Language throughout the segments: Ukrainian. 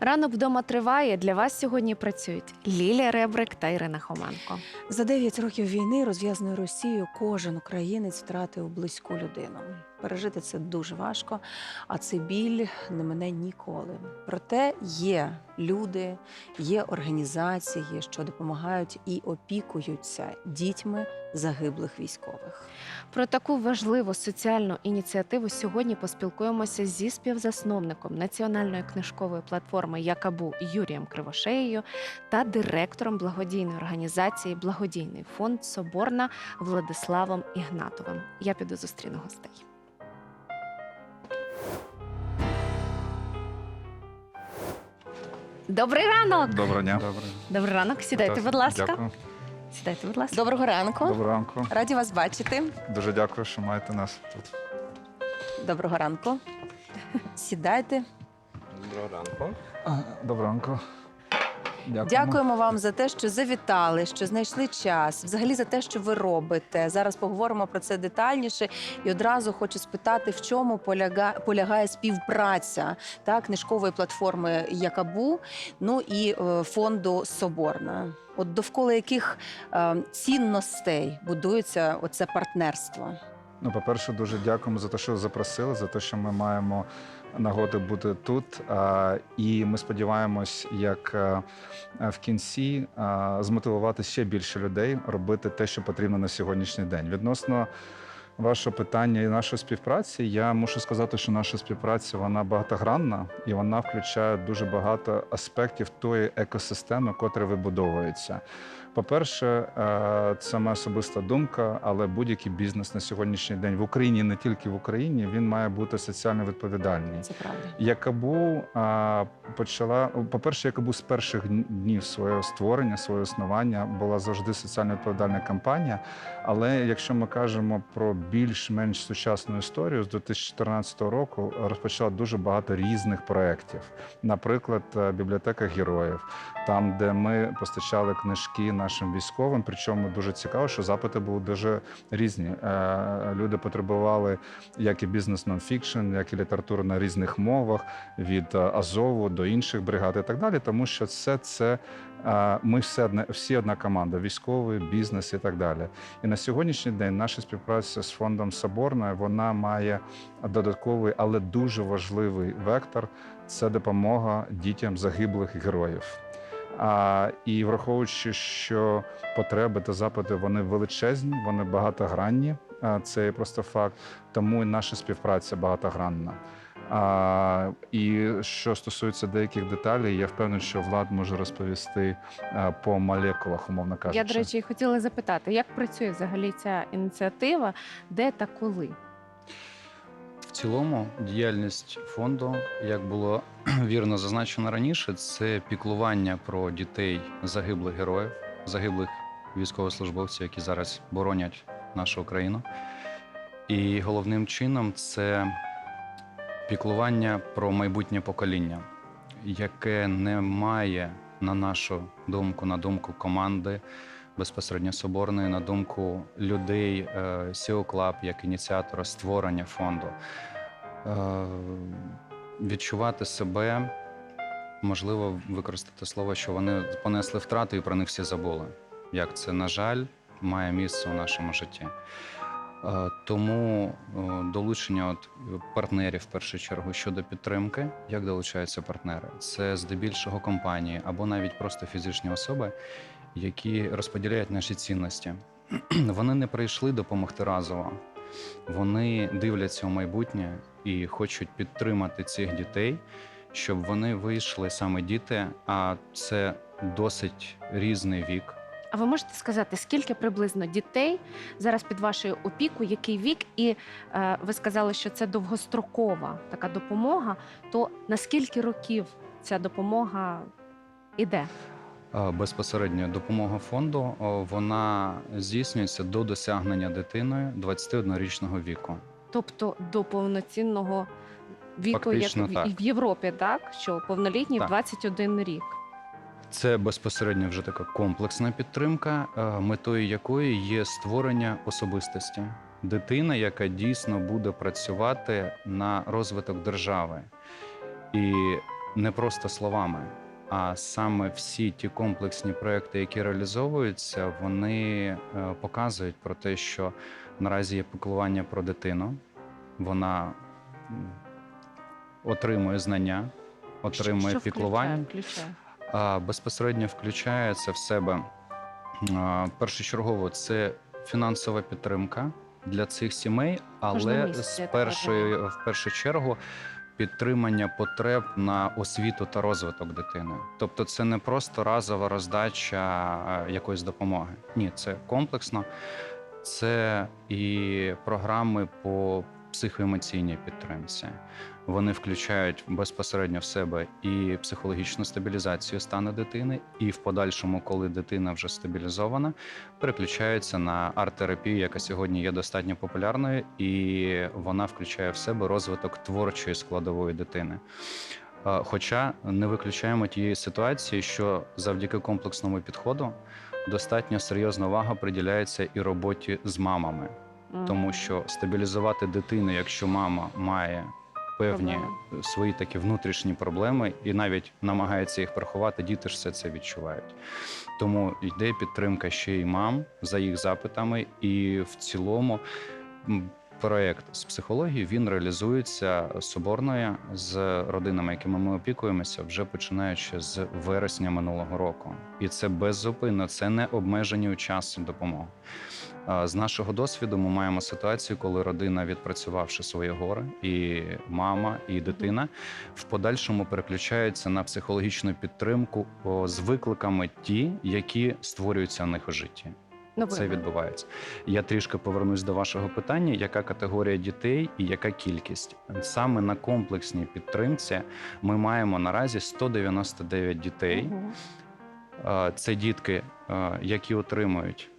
Ранок вдома триває. Для вас сьогодні працюють Лілія Ребрик та Ірина Хоменко. За 9 років війни, розв'язаної Росією, кожен українець втратив близьку людину. Пережити це дуже важко, а цей біль не мене ніколи. Проте є люди, є організації, що допомагають і опікуються дітьми загиблих військових. Про таку важливу соціальну ініціативу сьогодні поспілкуємося зі співзасновником національної книжкової платформи Якабу Юрієм Кривошеєю та директором благодійної організації Благодійний фонд Соборна Владиславом Ігнатовим. Я піду зустріну гостей. Добрий ранок! Доброго дня. Добрий ранок. Сідайте, будь ласка. Дякую. Сідайте, будь ласка. Доброго ранку. Доброго ранку. Раді вас бачити. Дуже дякую, що маєте нас тут. Доброго ранку. Сідайте. Доброго ранку. Доброго ранку. Дякуємо. Дякуємо вам за те, що завітали, що знайшли час, взагалі за те, що ви робите. Зараз поговоримо про це детальніше. І одразу хочу спитати, в чому поляга, полягає співпраця та книжкової платформи Якабу, ну і е, фонду Соборна. От довкола яких е, цінностей будується оце партнерство. Ну, по-перше, дуже дякуємо за те, що запросили, за те, що ми маємо нагоду бути тут. І ми сподіваємось, як е, в кінці змотивувати ще більше людей робити те, що потрібно на сьогоднішній день. Відносно вашого питання і нашої співпраці, я мушу сказати, що наша співпраця вона багатогранна і вона включає дуже багато аспектів тої екосистеми, котра вибудовується. По-перше, е, це моя особиста думка, але будь-який бізнес на сьогоднішній день в Україні, не тільки в Україні, він має бути соціально відповідальний. Це правда. Якабу почала, по-перше, Якабу з перших днів свого створення, свого існування була завжди соціально відповідальна компанія. Але якщо ми кажемо про більш-менш сучасну історію, з 2014 року розпочала дуже багато різних проєктів. Наприклад, е, бібліотека героїв, там, де ми постачали книжки нашим військовим. Причому дуже цікаво, що запити були дуже різні. Е, Люди потребували як і бізнес нонфікшн, як і літературу на різних мовах, від е, Азову до інших бригад і так далі, тому що все це е, ми все всі одна команда, військовий, бізнес і так далі. І на сьогоднішній день наша співпраця з фондом Соборна вона має додатковий, але дуже важливий вектор це допомога дітям загиблих героїв. А, і враховуючи, що потреби та запити вони величезні, вони багатогранні. а, Це просто факт. Тому і наша співпраця багатогранна. А, і що стосується деяких деталей, я впевнений, що Влад може розповісти а, по молекулах, умовно кажучи. Я, до речі, хотіла запитати, як працює взагалі ця ініціатива, де та коли? Цілому діяльність фонду, як було вірно зазначено раніше, це піклування про дітей загиблих героїв, загиблих військовослужбовців, які зараз боронять нашу країну. І головним чином це піклування про майбутнє покоління, яке не має, на нашу думку, на думку команди безпосередньо соборної, на думку людей е, SEO Club як ініціатора створення фонду. Е, Відчувати себе, можливо, використати слово, що вони понесли втрати і про них всі забули. Як це, на жаль, має місце у нашому житті. Е, Тому е, долучення от партнерів в першу чергу щодо підтримки, як долучаються партнери, це здебільшого компанії або навіть просто фізичні особи, які розподіляють наші цінності. Вони не прийшли допомогти разово. Вони дивляться у майбутнє і хочуть підтримати цих дітей, щоб вони вийшли саме діти, а це досить різний вік. А ви можете сказати, скільки приблизно дітей зараз під вашою опікою, який вік? І е, ви сказали, що це довгострокова така допомога. То на скільки років ця допомога іде? Е, Безпосередньо допомога фонду вона здійснюється до досягнення дитиною 21-річного віку. Тобто до повноцінного віку, Фактично як так. в Європі, так що повнолітній Так. 21 рік. Це безпосередньо вже така комплексна підтримка, е, метою якої є створення особистості. Дитина, яка дійсно буде працювати на розвиток держави. І не просто словами, а саме всі ті комплексні проекти, які реалізовуються, вони е, показують про те, що наразі є піклування про дитину. Вона отримує знання, отримує Що піклування. Включає, включає. Безпосередньо включається в себе першочергово це фінансова підтримка для цих сімей, але з першої в першу чергу. Підтримання потреб на освіту та розвиток дитини, тобто це не просто разова роздача е, якоїсь допомоги. Ні, це комплексно, це і програми по психоемоційній підтримці. Вони включають безпосередньо в себе і психологічну стабілізацію стану дитини, і в подальшому, коли дитина вже стабілізована, переключаються на арт-терапію, яка сьогодні є достатньо популярною, і вона включає в себе розвиток творчої складової дитини. Е, Хоча не виключаємо тієї ситуації, що завдяки комплексному підходу достатньо серйозна увага приділяється і роботі з мамами тому що стабілізувати дитину, якщо мама має певні Проблеми. свої такі внутрішні проблеми і навіть намагається їх приховати, діти ж все це відчувають. Тому йде підтримка ще й мам за їх запитами, і в цілому. Проєкт з психології він реалізується соборною з родинами, якими ми опікуємося, вже починаючи з вересня минулого року, і це беззупинно, це не обмежені у часі допомоги. З нашого досвіду ми маємо ситуацію, коли родина, відпрацювавши своє горе, і мама, і дитина в подальшому переключаються на психологічну підтримку з викликами ті, які створюються у них у житті. Ну, Це відбувається. Я трішки повернусь до вашого питання: яка категорія дітей і яка кількість? Саме на комплексній підтримці ми маємо наразі 199 дітей. Це дітки, які отримують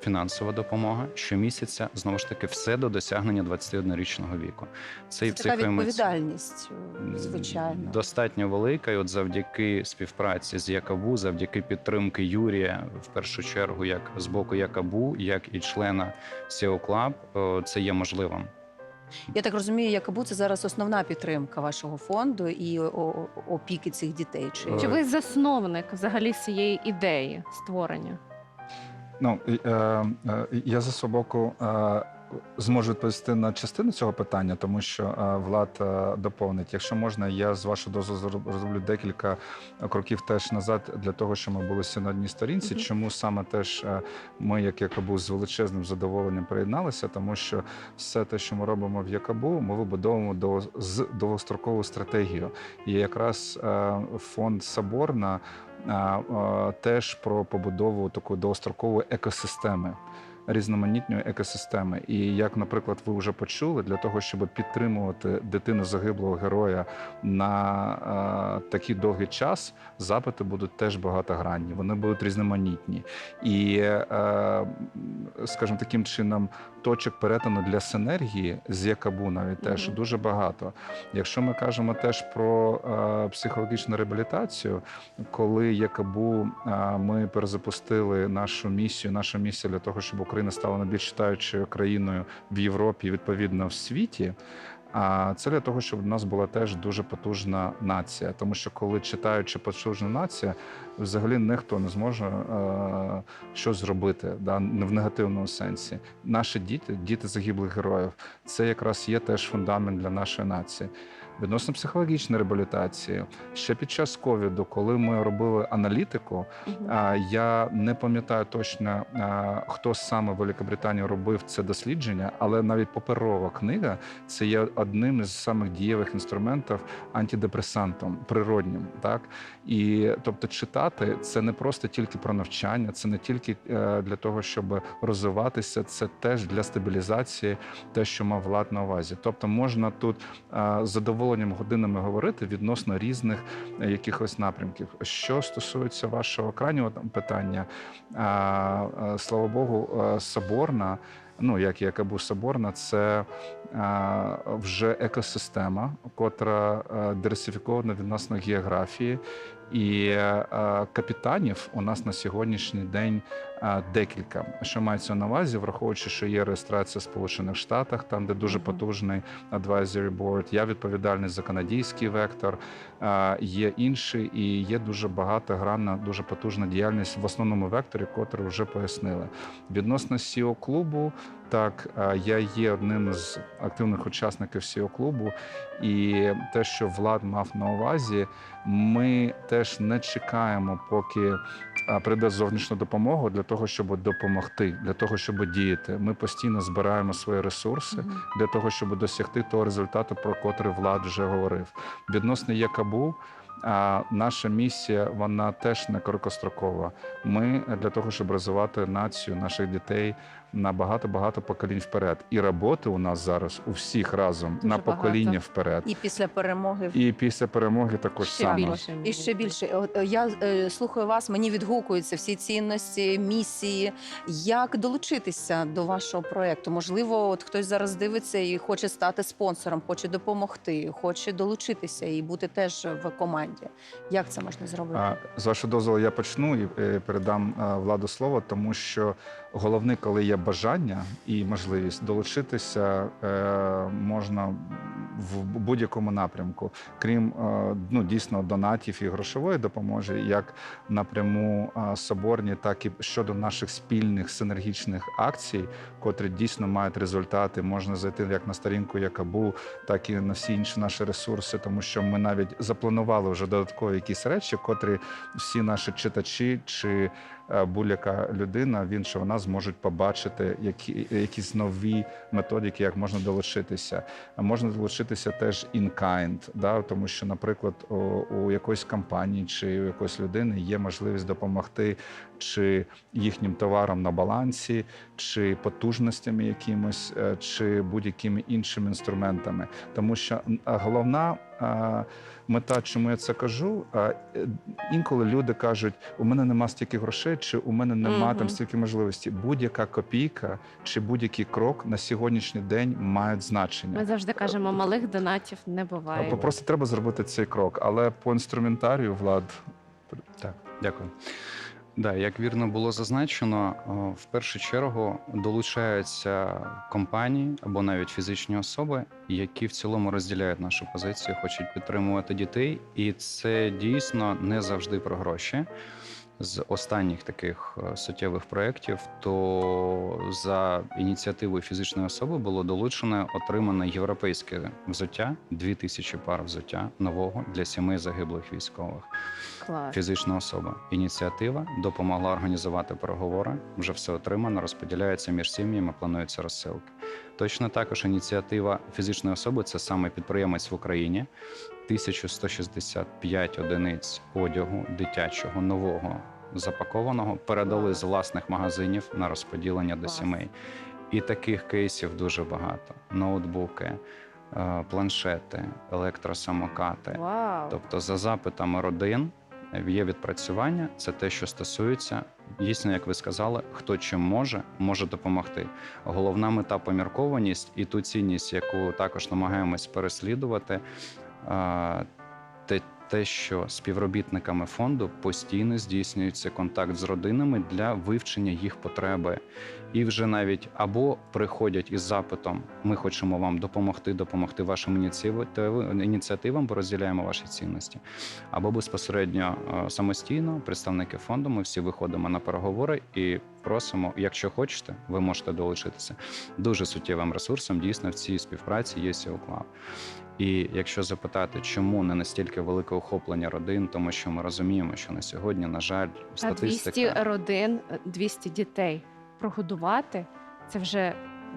фінансова допомога щомісяця. Знову ж таки, все до досягнення 21-річного віку. Це, і Це така відповідальність, е, звичайно. Достатньо велика, і от завдяки співпраці з Якабу, завдяки підтримки Юрія, в першу чергу, як з боку Якабу, як і члена SEO Club, це є можливим. Я так розумію, Якабу це зараз основна підтримка вашого фонду і опіки цих дітей. Чи Чи ви засновник взагалі цієї ідеї створення? Ну е, е, я за свого боку е, зможу відповісти на частину цього питання, тому що е, Влад е, доповнить. Якщо можна, я з вашого зроб- зроблю декілька кроків теж назад для того, щоб ми були всі на одній сторінці. Мгм. Чому саме теж е, ми, як Якабу, з величезним задоволенням приєдналися, тому що все те, що ми робимо в Якабу, ми вибудовуємо до з довгострокову стратегію. І якраз фонд Соборна теж про побудову такої довгострокової екосистеми. Різноманітної екосистеми, і як, наприклад, ви вже почули, для того, щоб підтримувати дитину загиблого героя на е, такий довгий час, запити будуть теж багатогранні, вони будуть різноманітні. І, е, скажімо, таким чином, точок перетину для синергії з Якабу навіть теж дуже багато. Якщо ми кажемо теж про е, психологічну реабілітацію, коли Якабу е, ми перезапустили нашу місію, наша місія для того, щоб Україна стала найбільш читаючою країною в Європі, відповідно в світі. А це для того, щоб у нас була теж дуже потужна нація. Тому що коли читаючи потужна нація, взагалі ніхто не зможе е, щось зробити, да, в негативному сенсі. Наші діти, діти загиблих героїв, це якраз є теж фундамент для нашої нації. Відносно психологічної реабілітації, ще під час ковіду, коли ми робили аналітику, Я не пам'ятаю точно, хто саме в Великобританії робив це дослідження, але навіть паперова книга це є одним із самих дієвих інструментів антидепресантом природнім. Так і тобто, читати це не просто тільки про навчання, це не тільки е, для того, щоб розвиватися, це теж для стабілізації, те, що мав влад на увазі. Тобто, можна тут е, з задоволенням годинами говорити відносно різних е, якихось напрямків. Що стосується вашого крайнього питання, а, а, слава Богу, соборна ну як і Якабу Соборна, це е, вже екосистема, котра е, диверсифікована відносно географії. І е, капітанів у нас на сьогоднішній день е, декілька. Що мається на увазі, враховуючи, що є реєстрація в Сполучених Штатах, там де дуже потужний advisory board, Я відповідальний за канадський вектор. е, Є інші, і є дуже багатогранна, дуже потужна діяльність в основному векторі, котру вже пояснили. Відносно seo клубу, так е, я є одним з активних учасників seo клубу, і те, що Влад мав на увазі, ми теж не чекаємо, поки а, прийде зовнішня допомога для того, щоб допомогти, для того, щоб діяти. Ми постійно збираємо свої ресурси для того, щоб досягти того результату, про котрий Влад вже говорив. Відносно ЄКАБУ, а, наша місія вона теж не короткострокова. Ми для того, щоб розвивати націю наших дітей на багато багато поколінь вперед. І роботи у нас зараз у всіх разом Дуже на багато. покоління вперед. І після перемоги І після перемоги також Ще саме. більше. І ще більше. Е, Я е, слухаю вас, мені відгукуються всі цінності, місії. Як долучитися до вашого проекту? Можливо, от хтось зараз дивиться і хоче стати спонсором, хоче допомогти, хоче долучитися і бути теж в команді. Як це можна зробити? З вашого дозволу я почну і е, передам е, владу слово, тому що головне, коли є бажання і можливість долучитися, е, можна в будь-якому напрямку, крім ну дійсно донатів і грошової допомоги, як напряму соборні, так і щодо наших спільних синергічних акцій, котрі дійсно мають результати. Можна зайти як на сторінку Якабу, так і на всі інші наші ресурси, тому що ми навіть запланували вже додаткові якісь речі, котрі всі наші читачі чи будь-яка людина, він чи вона зможуть побачити які, якісь нові методики, як можна долучитися. А Можна долучитися теж in kind, да, тому що, наприклад, у, у якоїсь компанії чи у якоїсь людини є можливість допомогти чи їхнім товаром на балансі, чи потужностями якимось, е, чи будь-якими іншими інструментами. Тому що головна мета, чому я це кажу, а, е, інколи люди кажуть: у мене нема стільки грошей, чи у мене нема Мгм. там стільки можливості. Будь-яка копійка чи будь-який крок на сьогоднішній день мають значення. Ми завжди кажемо, малих донатів не буває. Або Просто треба зробити цей крок. Але по інструментарію влад Так, дякую. Да, як вірно було зазначено, в першу чергу долучаються компанії або навіть фізичні особи, які в цілому розділяють нашу позицію, хочуть підтримувати дітей, і це дійсно не завжди про гроші. З останніх таких е, суттєвих проєктів, то за ініціативою фізичної особи було долучено отримане європейське взуття 2000 пар взуття нового для сімей загиблих військових Клас. фізична особа. Ініціатива допомогла організувати переговори. Вже все отримано, розподіляється між сім'ями, плануються розсилки. Точно також ініціатива фізичної особи це саме підприємець в Україні. 1165 одиниць одягу дитячого нового запакованого передали з власних магазинів на розподілення до сімей. І таких кейсів дуже багато: ноутбуки, е, планшети, електросамокати. Вау. Тобто, за запитами родин є відпрацювання. Це те, що стосується дійсно, як ви сказали, хто чим може, може допомогти. Головна мета поміркованість і ту цінність, яку також намагаємось переслідувати. Те, те, що співробітниками фонду постійно здійснюється контакт з родинами для вивчення їх потреби, і вже навіть або приходять із запитом: ми хочемо вам допомогти, допомогти вашим ініціативам, бо розділяємо ваші цінності, або безпосередньо самостійно представники фонду. Ми всі виходимо на переговори і просимо, якщо хочете, ви можете долучитися. Дуже суттєвим ресурсом дійсно в цій співпраці є Сіоклав. І якщо запитати, чому не настільки велике охоплення родин, тому що ми розуміємо, що на сьогодні, на жаль, статистика 200 родин, 200 дітей прогодувати це вже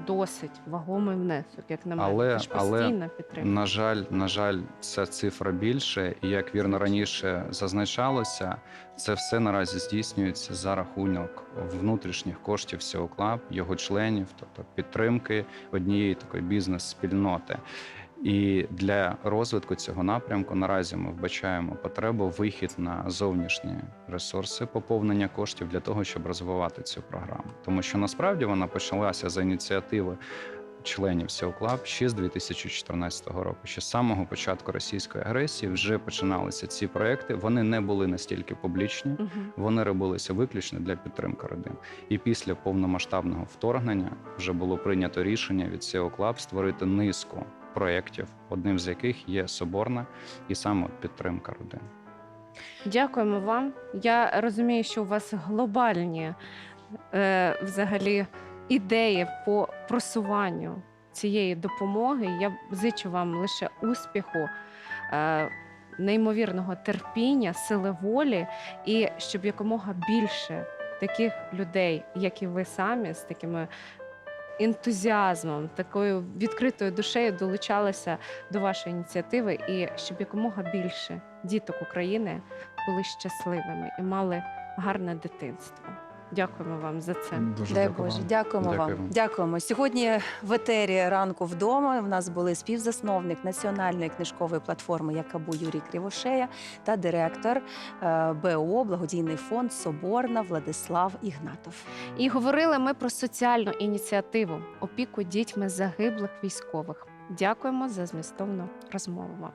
досить вагомий внесок, як на мене. Але- це ж але, постійна підтримка. На жаль, на жаль, ця цифра більше, і як вірно раніше зазначалося, це все наразі здійснюється за рахунок внутрішніх коштів всього клаб, його членів, тобто підтримки однієї такої бізнес-спільноти. І для розвитку цього напрямку наразі ми вбачаємо потребу вихід на зовнішні ресурси поповнення коштів для того, щоб розвивати цю програму. Тому що насправді вона почалася за ініціативи членів СІОКЛАБ ще з 2014 року. Ще з самого початку російської агресії вже починалися ці проекти. Вони не були настільки публічні. Вони робилися виключно для підтримки родин. І після повномасштабного вторгнення вже було прийнято рішення від Club створити низку проєктів, одним з яких є Соборна і саме підтримка родин. Дякуємо вам. Я розумію, що у вас глобальні е, взагалі ідеї по просуванню цієї допомоги. Я зичу вам лише успіху, е, неймовірного терпіння, сили волі, і щоб якомога більше таких людей, як і ви самі, з такими. Ентузіазмом, такою відкритою душею долучалися до вашої ініціативи, і щоб якомога більше діток України були щасливими і мали гарне дитинство. Дякуємо вам за це. Дуже Дай дякую Боже, вам. дякуємо вам. Дякуємо. Сьогодні в етері ранку вдома. У нас були співзасновник національної книжкової платформи Якабу Юрій Кривошея та директор е, БО Благодійний фонд Соборна Владислав Ігнатов. І говорили ми про соціальну ініціативу опіку дітьми загиблих військових. Дякуємо за змістовну розмову. вам.